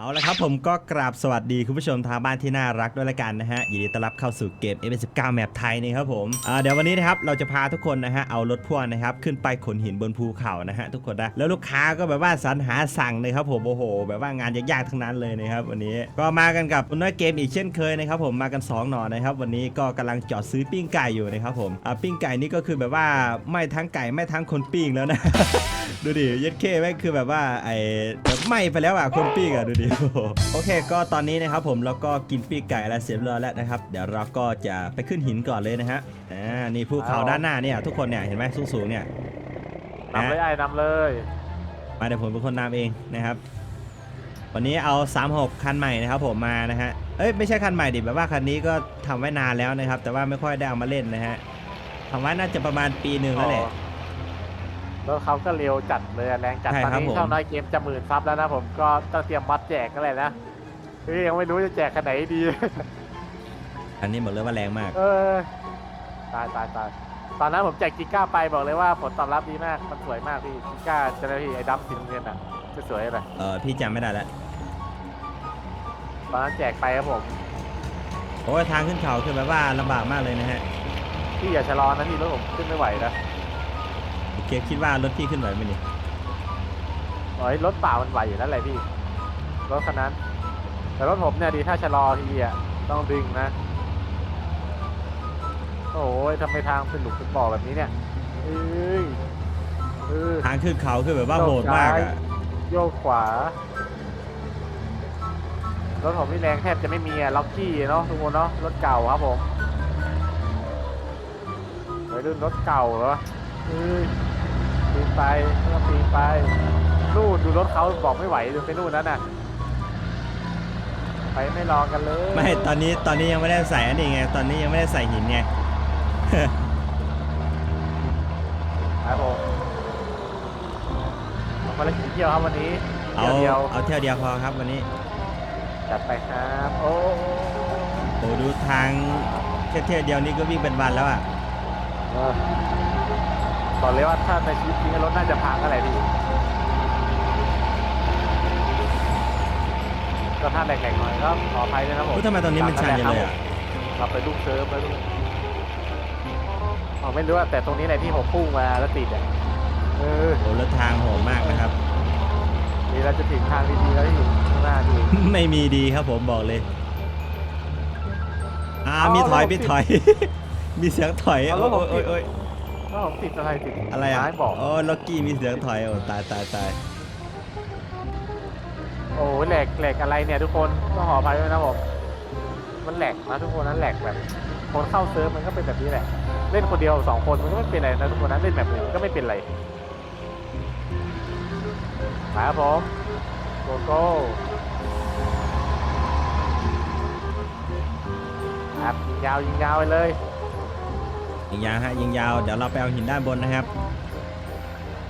เอาละครับผมก็กราบสวัสดีคุณผู้ชมทางบ้านที่น่ารักด้วยละกันนะฮะยินดีต้อนรับเข้าสู่เกม f 1 9แมปไทยนี่ครับผมอ่าเดี๋ยววันนี้นะครับเราจะพาทุกคนนะฮะเอารถพ่วงนะครับขึ้นไปขนหินบนภูเขานะฮะทุกคนนะแล้วลูกค้าก็แบบว่าสรรหาสั่งเลยครับผมโอ้โห แบบว่างานยากๆทั้งนั้นเลยนะครับวันนี้ก็มากันกับคุณน้อยเกมอีกเช่นเคยนะครับผมมากันสองหน่อนะครับวันนี้ก็กำลังจอดซื้อปิ้งไก่อยู่นะครับผมอ่าปิ้งไก่นี่ก็คือแบบว่าไม่ทั้งไก่ไม่ทั้งคนปิ้งแล้วนะดูดิเย็ดเคแม่งคือแบบว่าไอ้แบบไหม้ไปแล้วอะคนปิ้งอะดูดิโอ้โหโอเค ก็ตอนนี้นะครับผมเราก็กินปิ้งไก่แล้วเสร็จเรียบร้อยแล้วนะครับ เดี๋ยวเราก็จะไปขึ้นหินก่อนเลยนะฮะอ่านี่ภูเขาด้านหน้าเนี่ยทุกคนเนี่ยเห็นไหมสูงๆเนี่ยนำเลยไอ้นำเลย มาเดี๋ยวผมเป็นคนนำเองนะครับ วันนี้เอา36คันใหม่นะครับผมมานะฮะเอ้ยไม่ใช่คันใหม่ดิแบบว่าคันนี้ก็ทำไว้นานแล้วนะครับ แต่ว่าไม่ค่อยได้เอามาเล่นนะฮะทำไว้น่าจะประมาณปีหนึ่งแล้วแหละ แล้วเขาก็เร็วจัดเลยแรงจัดใช่ตอนครับนี้ผม ช่องน้อยเกมจะหมื่นซับแล้วนะผมก็ต้องเตรียมบัตรแจกกันเลยนะเฮ้ยยังไม่รู้จะแจกคันไหนดี อันนี้บอกเลยว่าแรงมาก เออตายตายตายตอนนั้นผมแจกกิก้าไปบอกเลยว่าผลตอบรับดีมากมันสวยมากพี่กิก้าเจ้าหน้าที่ไอ้ดับสีเงินอะสวยๆเลยเออพี่จำไม่ได้แล้วตอนนั้นแจกไปครับผมโอ้ยทางขึ้นเขาคือแบบว่าลำบากมากเลยนะฮะ พี่อย่าชะลอนะพี่รถผมขึ้นไม่ไหวนะ โอเคคิดว่ารถพี่ขึ้นไหวไหมนี่โอ้ยรถเปล่ามันไหวอยู่แล้วแหละพี่ รถคันนั้น แต่รถผมเนี่ยดีถ้าชะลอทีอะต้องดึงนะ โอ้ยทำไมทางเป็นหลุมเป็นบ่อแบบนี้เนี่ยเอ้ยเออ ทางขึ้นเขาคือแบบว่าโหดมากอะโยกขวารถผมนี่แรงแทบจะไม่มีอะล็อกกี้เนาะทุกคนเนาะรถเก่าครับผมไปรุ่นรถเก่าเหรอเอ้ย ปีนไปแล้วก็ปีนไปนู่นดูรถเขาบอกไม่ไหวดูไปนู่นนั่นน่ะ ไปไม่รอกันเลยไม่ตอนนี้ตอนนี้ยังไม่ได้ใส่อันนี้ไงตอนนี้ยังไม่ได้ใส่หินไง ครับผมเอามาเล่นกี่เที่ยวครับวันนี้เอาเที่ยวเดียวเอาเที่ยวเดียวพอครับวันนี้จัดไปครับโอ้โอ้ดูทางแค่เที่ยวเดียวนี้ก็วิ่งเป็นวันแล้วอะ เออ บอกเลยว่าถ้าในชีวิตจริงรถน่าจะพังอะไรดีก็ถ้าแหลกๆหน่อยก็ขออภัยด้วยนะครับผมพูดทำไมตอนนี้มันชันจังเลยอะเราไปลูกเซิร์ฟไปลูกอ๋อไม่รู้ว่าแต่ตรงนี้แหละที่ผมพุ่งมาแล้วติดอะเออโอ้แล้วทางโหดมากนะครับ นี่เราจะถึงทางดีๆแล้วที่อยู่ข้างหน้าดีไม่มีดีครับผมบอกเลย อ่าเอามีถอยแล้วผมมีถอย มีเสียงถอยเอาโอ้แล้วผมยโอ้ยโอ้ย ก็ผมติดอะไรติดอะไรอะไม้บอก โอ้ล็อกกี้มีเสียงถอยโอ้ตายตายตายโอ้ยแหลกแหลกอะไรเนี่ยทุกคนต้องขออภัยด้วยนะผมมันแหลกนะทุกคนนั้นแหลกแบบ คนเข้าเซิร์ฟมันก็เป็นแบบนี้แหละ เล่นคนเดียวสองคนมันก็ไม่เป็นไรนะทุกคนนั้นเล่นแบบอื่นก็ไม่เป็นไรมาครับผมโกโก้ครับยิงยาวยิงยาวไปเลย ยิงยาวฮะยิงยาวเดี๋ยวเราไปเอาหินด้านบนนะครับ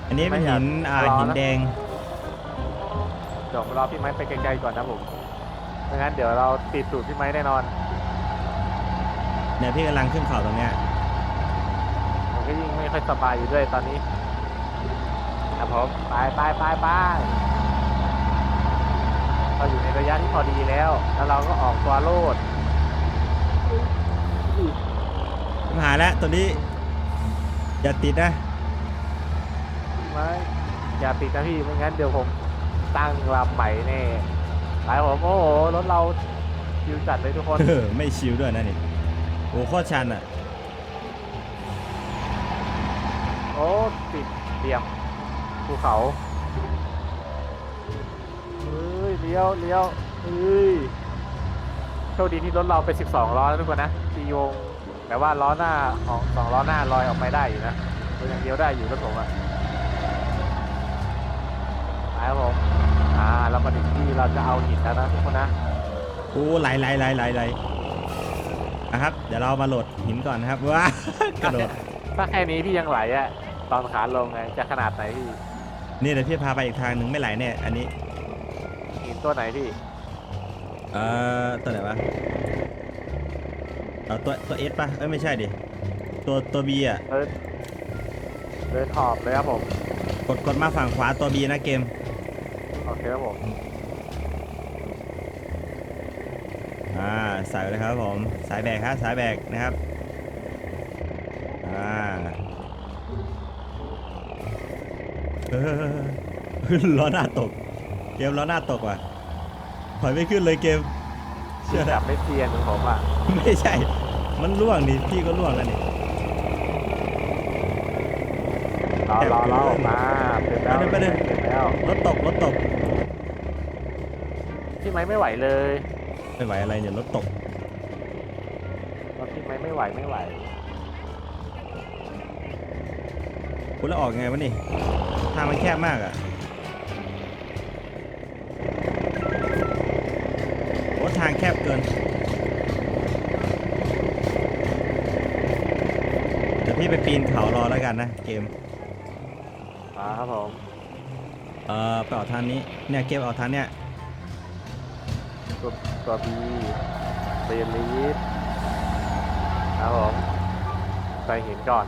อันนี้เป็นหินอ่าหินแดงเดี๋ยวรอพี่ไม้ไปไกลๆก่อนนะผมไม่งั้นเดี๋ยวเราติดตูดพี่ไม้แน่นอนเนี่ยพี่กำลังขึ้นเขาตรงเนี้ยผมก็ยิ่งไม่ค่อยสบายอยู่ด้วยตอนนี้ครับผมไปไปไปไปเราอยู่ในระยะที่พอดีแล้ว แล้วเราก็ออกตัวโลด ผม หาแล้วตัวนี้ อย่าติดนะ ไม่อย่าติดนะพี่ไม่งั้นเดี๋ยวผมตั้งลำใหม่แน่ไปผมโอ้โหรถเราคิวจัดเลยทุกคนเออไม่ชิวด้วยนะนี่โอ้โคตรชันอะ โอ้ติดเดี่ยมภูเขาเฮ้ยเลี้ยวเลี้ยวเฮ้ยโชคดีที่รถเราเป็น 12ล้อนะทุกคนนะตีวง แต่ว่าล้อหน้าของสองล้อหน้าลอยออกไปได้อยู่นะตัวอย่างเดียวได้อยู่รถผมอะไปครับผมอ่าเรามาถึงที่เราจะเอาหินแล้วนะทุกคนนะโอ้ไหลไหลไหลไหลไหลนะครับ เดี๋ยวเรามาโหลดหินก่อนนะครับว้ากระโดดถ้าแค่นี้พี่ยังไหลอะตอนขาลงไงจะขนาดไหนพี่นี่เดี๋ยวพี่พาไปอีกทางหนึ่งไม่ไหลแน่อันนี้หินตัวไหนพี่เอ่อตัวไหนวะ เออตัวตัวเอสป่ะ เอ้ยไม่ใช่ดิ ตัวตัวบีอะเดินเดินหอบเลยครับผม กดกดมาฝั่งขวาตัวบีนะเกม โอเคครับผมใส่ไปเลยครับผม สายแบกครับสายแบกนะครับ อ่าเออล้อหน้าตก เกมล้อหน้าตกว่ะถอยไม่ขึ้นเลยเกม เชื่อแบบไม่เซียนเหมือนผมอะไม่ใช่ มันล่วงดิพี่ก็ล่วงกันดิรอรอรอออกมาเสร็จแล้วไปเดินเสร็จแล้วรถตกรถตกพี่ไม้ไม่ไหวเลยไม่ไหวอะไรเนี่ยรถตกรถพี่ไม้ไม่ไหวไม่ไหวคุณแล้วออกไงวะนี่ทางมันแคบมากอะ เกิน เดี๋ยวพี่ไปปีนเขารอแล้วกันนะ เกม มาครับผม เอ่อ ไปออกทางนี้ เนี่ยเกมออกทางเนี้ยตัวตัวบีเซียนลีดครับผมใส่หินก่อน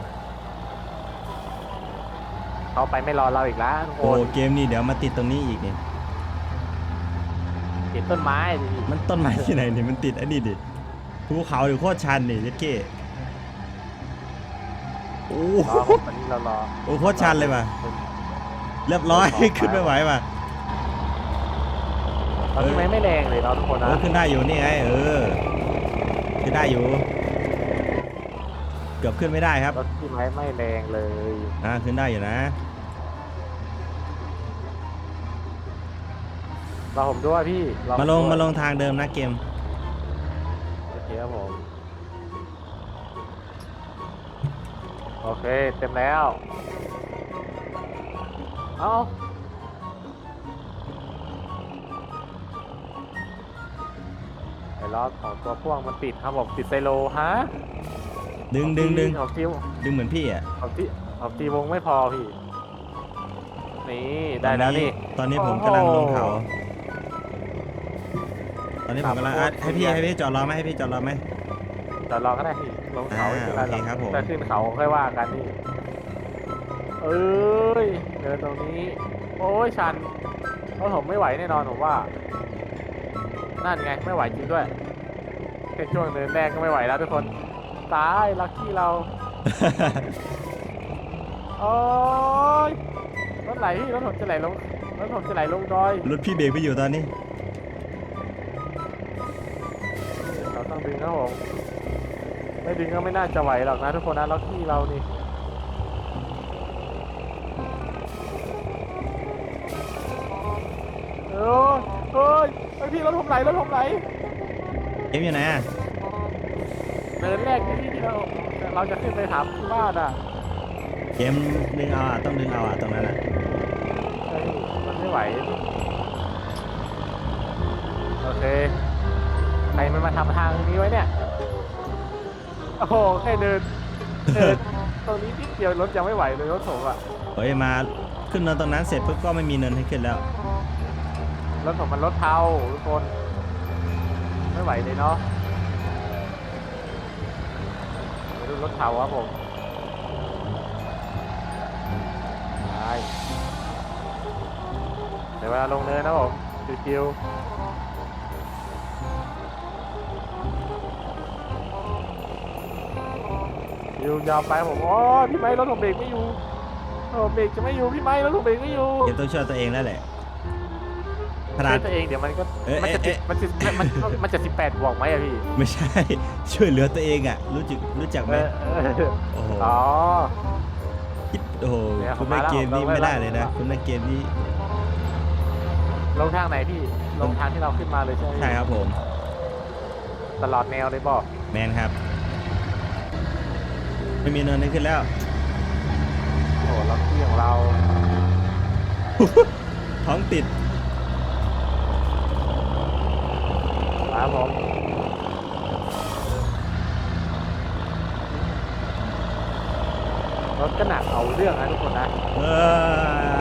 เขาไปไม่รอเราอีกแล้วทุกคโอ้นเกมนี้เดี๋ยวมาติดตรงนี้อีกเนี่ยติ ดต้นไม้ดิมันต้นไม้ที่ไหนเนี่ยมันติดอันนี้ดิภูเขาหรือโคตรชันนี่เจ๊เก้โอ้รอผมวันนี้เรารอโอ้โคตรชันเลยว่ะเรียบร้อย ขึ้นไม่ไหวว่ะตอนนี้ไม่ไม่แรงเลยเนาะทุกคนนะโอ้ขึ้นได้อยู่นี่ไงเออขึ้นได้อยู่ เกือบขึ้นไม่ได้ครับรถที่ไม้ไม่แรงเลยอ่าขึ้นได้อยู่นะ รอผมด้วยพี่รอผมาลงด้วยมาลงทางเดิมนะเกม โอเคครับผม โอเค เต็มแล้ว เอาไอ้ล้อของตัวพ่วงมันติดครับผมติดไซโลฮะดึงดึงดึงของทีดึงเหมือนพี่อะของทีของทีวงไม่พอพี่ นี่ ได้แล้วนี่ ตอนนี้ผมโอ้โหกำลังลงเขาตอ นนี้ผมกำลังขัอะบโคตรให้พี่เนียนให้พี่จอดรอไหมให้พี่จอดรอไหมแต่รอก็ได้พี่ลงเขาอ่าไม่เป็นไรหรอกโอเคครับผมถ้าขึ้นเขาค่อยว่ากันนี่เอ้ยเดินตรงนี้ โอ้ยชันเพราะผมไม่ไหวแน่นอนผมว่า นั่นไงไม่ไหวจริงด้วยแค่ช่วงเดินแรกก็ไม่ไหวแล้วทุกคนตายลัคกี้เรา โอ้ยรถไหลพี่รถผมจะไหลลงรถผมจะไหลลงดอย รถพี่เบรกไม่อยู่ตอนนี้ ต้องดึงครับผมไม่ดึงก็ไม่น่าจะไหวหรอกนะทุกคนนะลัคกี้เรานี่เออเฮ้ยไอพี่รถผมไหลรถผมไหลเกมอยู่ไหนอะเดินแรกที่ที่เราเราจะขึ้นไปถามที่บ้านอะเกมดึงเอาอะต้องดึงเอาอะตรงนั้นอะเฮ้ยมันไม่ไหว โอเค ใครมันมาทำทางนี้ไว้เนี่ย โอ้โหแค่เดินเดินตรงนี้นิดเดียวรถยังไม่ไหวเลยรถผมอะ เฮ้ยมาขึ้นเนินตรงนั้นเสร็จปุ๊บก็ไม่มีเนินให้ขึ้นแล้ว รถผมมันรถเทาทุกคน ไม่ไหวเลยเนาะมาดูรถเทาครับผมไปเดี๋ยวเวลาลงเนินนะผมชิวๆ ชิวยาวไปผมโอ้ยพี่ไม้รถผมเบรกไม่อยู่รถผมเบรกจะไม่อยู่พี่ไม้รถผมเบรกไม่อยู่เกมต้องช่วยตัวเองแล้วแหละขนาช่ด วยตัวเองเดี๋ยวมันก็เอ๊ะมันจะเอ๊ะ มันจะมันมันมันจะสิบแปดบวกไหมอะพี่ไม่ใช่ ช่วยเหลือตัวเองอะ รู้จักรู้จักไหมเออเออโอ้โหอ๋อ คิดโอ้โหเนี่ยคุณแม่มาแล้วเกมนี้เราไม่ได้เราเลยนะคุณแม่เกมนี้ลงทางไหนพี่ลงทางที่เราขึ้นมาเลยใช่ไหมใช่ครับผม ตลอดแนวเลยบอกแมนครับ ไม่มีเนินให้ขึ้นแล้ว โอ้โหล็อกกี้ของเรา ท้องติดครับผมรถก็หนักเอาเรื่องนะทุกคนนะ เอ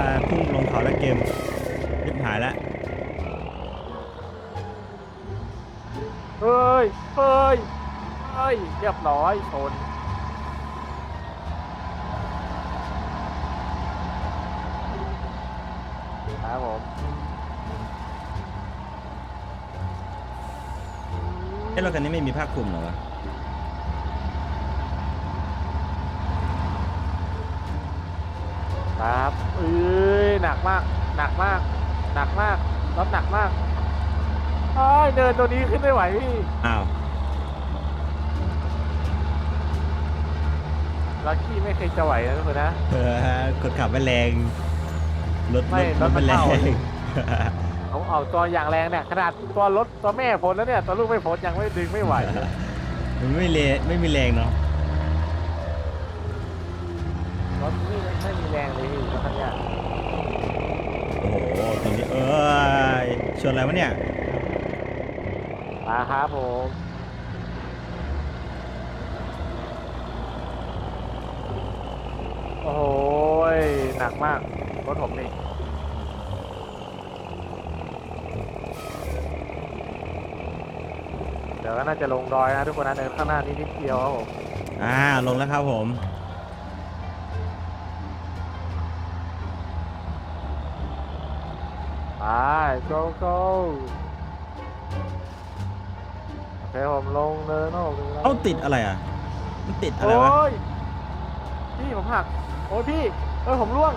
อพุ่งลงเขาแล้วเกมยิบหายแล้ว เฮ้ย เฮ้ย เฮ้ย เรียบร้อยชน ครับผมอืมเอ้รถคันนี้ไม่มีผ้าคลุมเหรอวะครับเอ้ยหนักมาก หนักมาก หนักมากรถหนักมากเอ้ยเดินตัวนี้ขึ้นไม่ไหวพี่ อ้าวลักกี้ไม่เคยจะไหวนะทุกคนนะ เออคนขับไม่แรง รถไม่รถรถมัไม่นแรเท่างเอาเอาตัวอย่างแรงเนี่ยขนาดตัวรถตัวแม่พ้นแล้วเนี่ยตัวลูกไม่พ้นยังไม่ดึงไม่ไหวมันไม่เลไม่มีแรงเนาะรถนี่ไม่มีแรงเลยพี่รถคันเนี้ยโอ้โหตรงนี้เอ้ยชนอะไรวะเนี่ย มาครับผมโอ้โหยหนักมากร ถผมนี่เดี๋ยวก็น่าจะลงดอยนะทุกคนนะเดินข้างหน้านี้นิดเดียวครับผมอ่าลงแล้วครับผม ไป go go โอเคผมลงเนินโอ้โหเอ้าติดอะไรอะ มันติดอะไรโอ้วะยพี่ผมหัก โอ้ยพี่ เอ้ยผมร่วง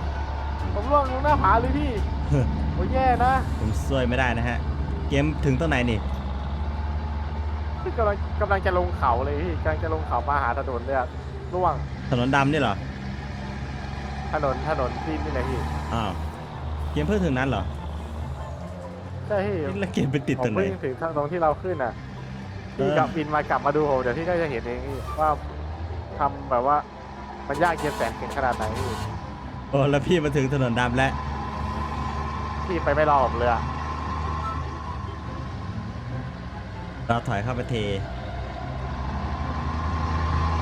ผมร่วงลงหน้าผาเลยพี่โอ้ยแย่นะผมซวยไม่ได้นะฮะ เกมถึงตรงไหนนี่พี่กำลังกำลังจะลงเขาเลยพี่กำลังจะลงเขามาหาถนนเลยอะร่วง ถนนดำนี่เหรอ ถนนถนนที่นี่เลยพี่ อ้าว เกมเพิ่งถึงนั้นเหรอ ใช่พี่แล้วเกมไปติดผตรมงไหน เพิ่งถึงตรงที่เราขึ้นอะ พี่เออกลับบินมากลับมาดูผมเดี๋ยวพี่ก็จะเห็นเองพี่ว่าทำแบบว่ามันยากเย็นแสนเข็ญขนาดไหนพี่ โอ้แล้วพี่มาถึงถนนดำแล้ว พี่ไปไม่รอผมเลยอะเราถอยเข้าไปเท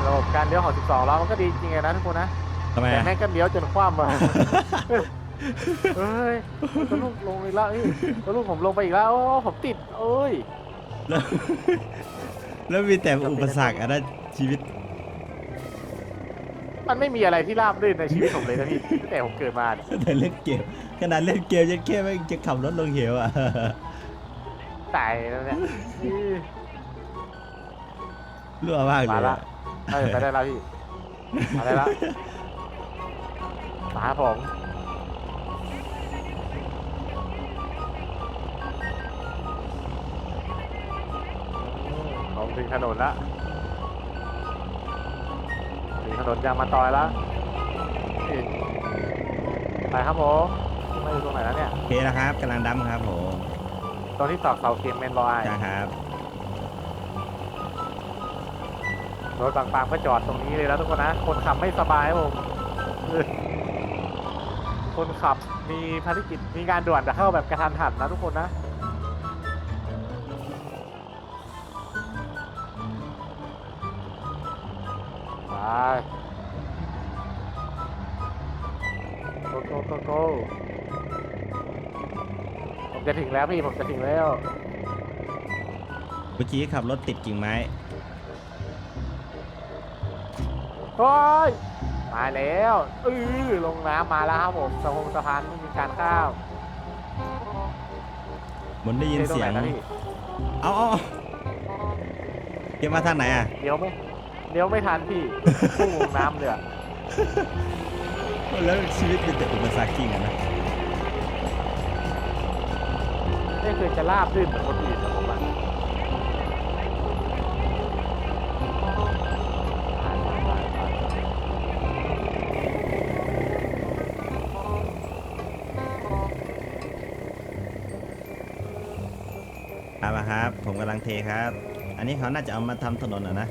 ระบบการเลี้ยวของ12ล้อมันก็ดีจริงๆนะทุกคนนะ ทำไมแต่อะแม่งก็เลี้ยวจนคว่ำมา เฮ้ยตัวลูกลงอีกแล้วเอ้ยตัวลูกผมลงไปอีกแล้ว โอ้ผมติดเอ้ย แล้ว แล้วมีแต่อุปสรรคอะนะชีวิต มันไม่มีอะไรที่ราบรื่นในชีวิตผมเลยนะพี่ตั้งแต่ผมเกิดมาเนี่ยแต่เล่นเกมขนาดเล่นเกมยังแค่ไม่งจะขับรถลงเหวอะ ตายแล้วเนี่ยอื้อรั่วมากเลมายละอะเออไปได้แล้วพี่ มาได้ละมาครับผมอืมผมถึงถนนละถึงถ นนยางมาตอยแล้วนี่ไปครับผมไม่อยู่ตรงไหนแล้วเนี่ยโอเคนะครับกำลังดำครับผมตรงที่ตอกเสาเข็มเมนบอยจ้าครับรถบางๆก็จอดตรงนี้เลยแล้วทุกคนนะ คนขับไม่สบายครับผมเออคนขับมีภารกิจมีงานด่วนจะเข้าแบบกระทันหันนะทุกคนนะ โกโกโกโกผมจะถึงแล้วพี่ผมจะถึงแล้ว เมื่อกี้ขับรถติดกิ่งไม้เฮ้ย มาแล้วเออลงน้ำมาแล้วครับผมสะพงสะพานไม่มีการข้าวบนได้ยินตรงเสียไหนงนะพี่เอาเอาเอาเกมมาทางไหนอะเลี้ยวไม่ เลี้ยวไม่ทันพี่พุ่งลงน้ำเลยอะแล้วชีวิตเป็นแต่อุปสรรคจริงอะนะไม่เคยจะลาบลื่นเหมือนคนอื่นนะผมอะไปไปไปไปครับมาครับ ผมกำลังเทครับ อันนี้เขาน่าจะเอามาทำถนนอะนะ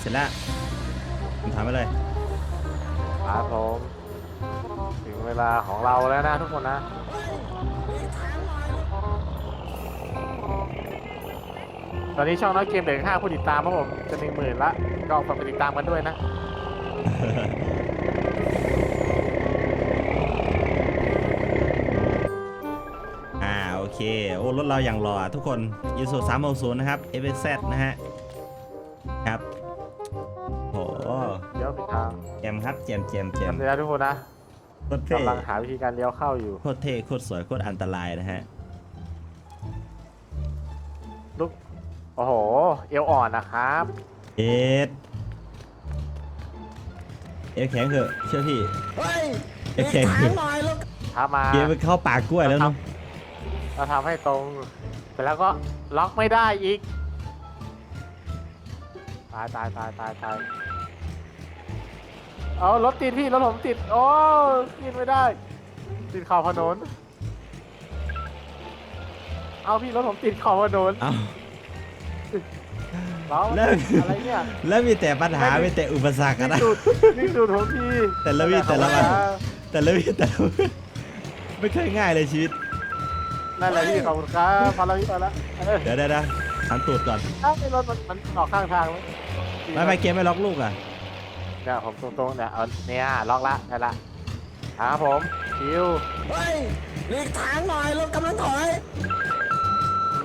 เสร็จแล้วผมทำไปเลยครับผมถึงเวลาของเราแล้วนะทุกคนนะ ตอนนี้ช่องน้อยเกมเหลือห้าผู้ติดตามครับผมจะหนึ่งหมื่นละก็ฝากไปติดตามกันด้วยนะ อ่าโอเค โอ้รถเราอย่างหล่ออะทุกคนยูสูสามศูนย์นะครับ f s z นะฮะ แจมครับแจมแจมแจมทำเลยนะทุกคนนะโคตรเท่กำลังหาวิธีการเลี้ยวเข้าอยู่โคตรเท่โคตรสวยโคตรอันตรายนะฮะลูกโอ้โห เอวอ่อนนะครับ เอ็ดเอ็ดแข็งเถอะเชื่อพี่ เฮ้ยเอ็ดแข็งเถอะถ้ามาเกมไปเข้าปากกล้วยแล้วเนาะเราทำให้ตรงแต่แล้วก็ล็อกไม่ได้อีก ตายตายตายตายตาย เอารถติดพี่รถผมติด โอ้กินไม่ได้ ติดขอบถนน เอาพี่รถผมติดขอบถนนเอาเราแล้วอะไรเนี่ยแล้วมีแต่ปัญหามีแต่อุปสรรคอะนะจุดนี่จุดของพี่แต่ละวี่แต่ละวันแต่ละวิแต่ละวิไม่เคยง่ายเลยชีวิตนั่นแหละพี่ขอบคุณครับพาเราพี่ไปแล้วเออเดี๋ยวเดี๋ยวเดี๋ยวหันตูดก่อนถ้าไอ้รถมันมันออกข้างทางไหมไม่ไม่เกมไม่ล็อกลูกอะ เนี่ยผมตรงๆเนี่ยเอาเนี่ยล็อกละได้ละครับผมคิวเฮ้ยหลีกทางหน่อยรถกำลังถอย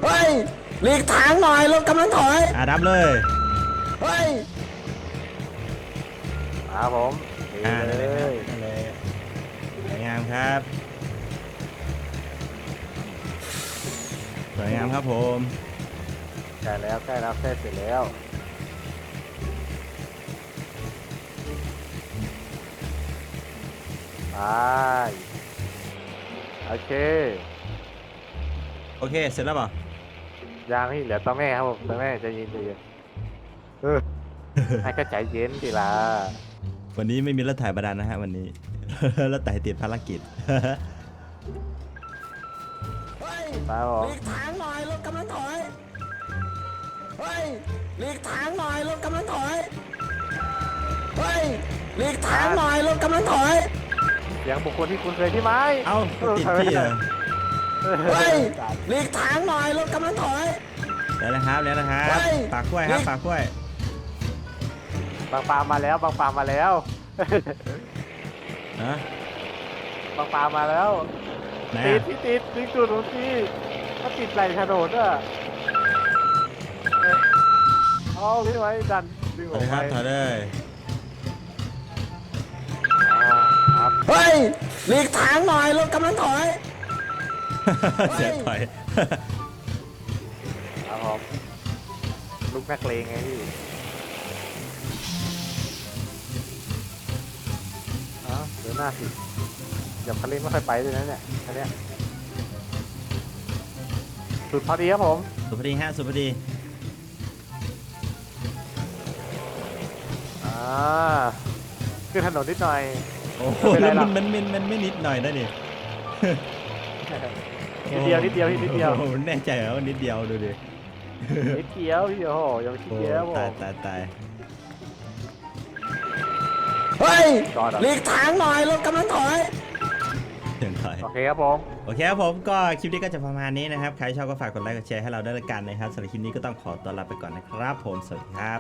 เฮ้ยหลีกทางหน่อยรถกำลังถอยอะดับเลย เฮ้ยครับผมอ่าเลได้เลยครับยได้เลยสวยงามครับ สวยงามครับผม ใกล้แล้วใกล้แล้วใกล้เสร็จแล้ว โอเคโอเค เสร็จแล้วเปล่ายางนี่เหลือตัวแม่ครับผมตัวแม่ใจเย็นใจเย็นเออ ให้ก็ใจเย็นดีละวันนี้ไม่มีรถถ่ายบาดาลนะฮะวันนี้ รถถ่ายติดภารกิจ เฮ้ยครับผหมลีกทางหน่อยรถกำลังถอย เฮ้ยหลีกทางหน่อยรถกำลังถอย เฮ้ยหลีกทางหน่อยรถกำลังถอยเสียงบุคคลที่คุณเคยที่ไหมเอ้าติดพี่เหรอเฮ้ยหลีกทางหน่อยรถกำลังถอยแล้วนะครับแล้วนะครับเฮ้ยปากกล้วยครับปากกล้วยบางปามมาแล้วบางปามมาแล้วนะบางปามมาแล้วไหนติดอะที่ติดติดจุดของพี่ถ้าติดไหลถนนอะเอ้ยเอาพี่ไว้ดันดึงสอวัอสกดีไปครับถอยเลย เฮ้ยหลีกทางหน่อยรถกำลังถอย เสียถอย ครับผมลูกนักเลงไงพี่เอ้าเดินหน้าสิอย่าคันเร่งไม่ค่อยไปเลยนะเนี่ยอันเนี้ยสุดพอดีครับผม สุพดีฮะสุพดี อ่าขึ้นถนนนิดหน่อย โอ้โหไม่เป็นไรแล้วหรมัอกนมันมันมันไม่นิดหน่อยนะนี่นิดเดียวนิดเดียวพี่นิดเดียว โอ้โหแน่ใจเหรอว่านิดเดียวดูดินิดเดียวพี่โอ้โหอย่าไปคิดโอ้เยอะผมตายตายตายเฮ้ยจอดอะหลีกทางหน่อยรถกำลังถอย เสียงถอย โอเคครับผม โอเคครับผมก็คลิปนี้ก็จะประมาณนี้นะครับ ใครชอบก็ฝากกดไลค์กดแชร์ให้เราด้วยละกันนะครับสำหรับคลิปนี้ก็ต้องขอตัวลาไปก่อนนะครับ ผมสวัสดีครับ